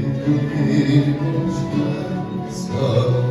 bir gözden sarhoştum